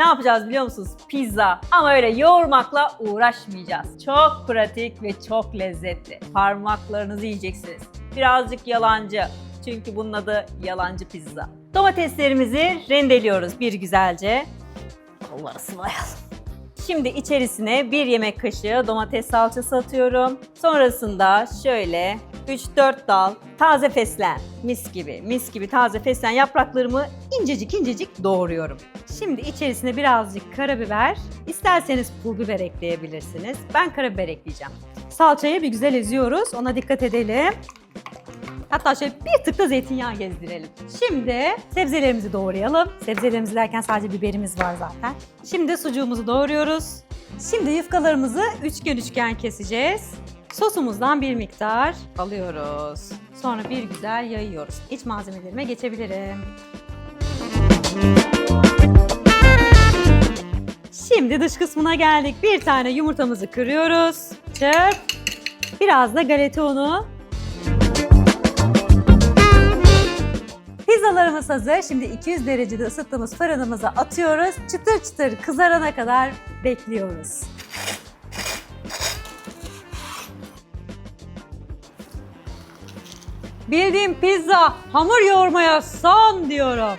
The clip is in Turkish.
Ne yapacağız biliyor musunuz? Pizza. Ama öyle yoğurmakla uğraşmayacağız. Çok pratik ve çok lezzetli. Parmaklarınızı yiyeceksiniz. Birazcık yalancı. Çünkü bunun adı yalancı pizza. Domateslerimizi rendeliyoruz bir güzelce. Kolları sıvayalım. Şimdi içerisine bir yemek kaşığı domates salçası atıyorum. Sonrasında şöyle 3-4 dal taze fesleğen, mis gibi, mis gibi taze fesleğen yapraklarımı incecik incecik doğruyorum. Şimdi içerisine birazcık karabiber, isterseniz pul biber ekleyebilirsiniz. Ben karabiber ekleyeceğim. Salçayı bir güzel eziyoruz, ona dikkat edelim. Hatta şöyle bir tık da zeytinyağı gezdirelim. Şimdi sebzelerimizi doğrayalım. Sebzelerimizi derken sadece biberimiz var zaten. Şimdi sucuğumuzu doğruyoruz. Şimdi yufkalarımızı üçgen üçgen keseceğiz. Sosumuzdan bir miktar alıyoruz. Sonra bir güzel yayıyoruz. İç malzemelerime geçebilirim. Şimdi dış kısmına geldik. Bir tane yumurtamızı kırıyoruz. Çırp. Biraz da galeta unu. Pizzalarımız hazır. Şimdi 200 derecede ısıttığımız fırınımıza atıyoruz. Çıtır çıtır kızarana kadar bekliyoruz. Bildiğim pizza hamur yoğurmaya son diyorum.